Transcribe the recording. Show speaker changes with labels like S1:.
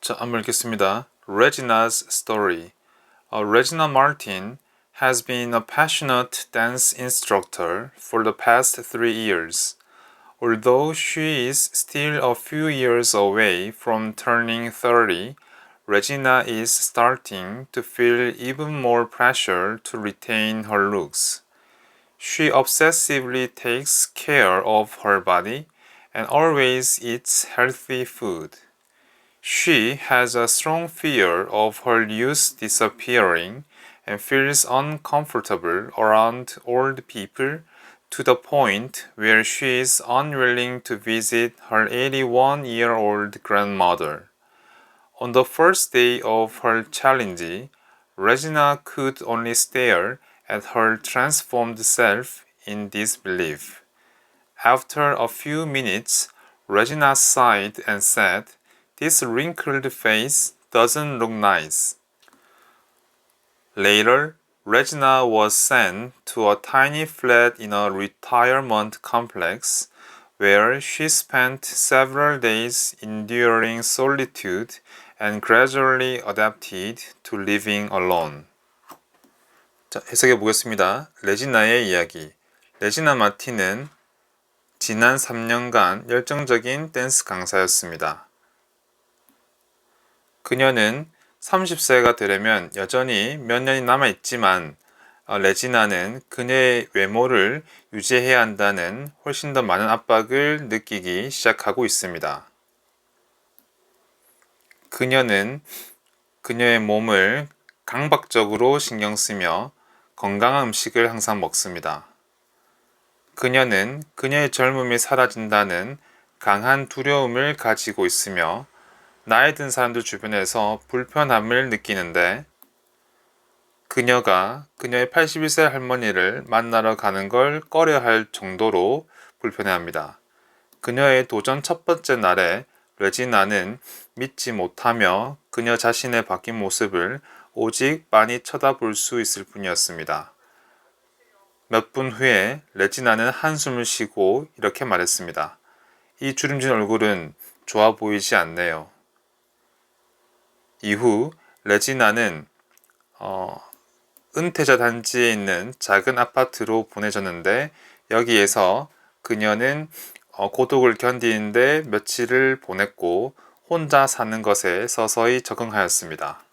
S1: 자, 한번 읽겠습니다. Regina's story. Uh, Regina Martin has been a passionate dance instructor for the past three years. Although she is still a few years away from turning 30, Regina is starting to feel even more pressure to retain her looks. She obsessively takes care of her body and always eats healthy food. She has a strong fear of her youth disappearing and feels uncomfortable around old people to the point where she is unwilling to visit her 81 year old grandmother. On the first day of her challenge, Regina could only stare at her transformed self in disbelief. After a few minutes, Regina sighed and said, This wrinkled face doesn't look nice. Later, Regina was sent to a tiny flat in a retirement complex where she spent several days enduring solitude and gradually adapted to living alone. 자, 해석해 보겠습니다. 레지나의 이야기. 레지나 마틴은 지난 3년간 열정적인 댄스 강사였습니다. 그녀는 30세가 되려면 여전히 몇 년이 남아 있지만 어, 레지나는 그녀의 외모를 유지해야 한다는 훨씬 더 많은 압박을 느끼기 시작하고 있습니다. 그녀는 그녀의 몸을 강박적으로 신경 쓰며 건강한 음식을 항상 먹습니다. 그녀는 그녀의 젊음이 사라진다는 강한 두려움을 가지고 있으며 나이 든 사람들 주변에서 불편함을 느끼는데 그녀가 그녀의 81세 할머니를 만나러 가는 걸 꺼려 할 정도로 불편해합니다. 그녀의 도전 첫 번째 날에 레지나는 믿지 못하며 그녀 자신의 바뀐 모습을 오직 많이 쳐다볼 수 있을 뿐이었습니다. 몇 분 후에 레지나는 한숨을 쉬고 이렇게 말했습니다. 이 주름진 얼굴은 좋아 보이지 않네요. 이후 레지나는 어, 은퇴자 단지에 있는 작은 아파트로 보내졌는데 여기에서 그녀는 어, 고독을 견디는데 며칠을 보냈고 혼자 사는 것에 서서히 적응하였습니다.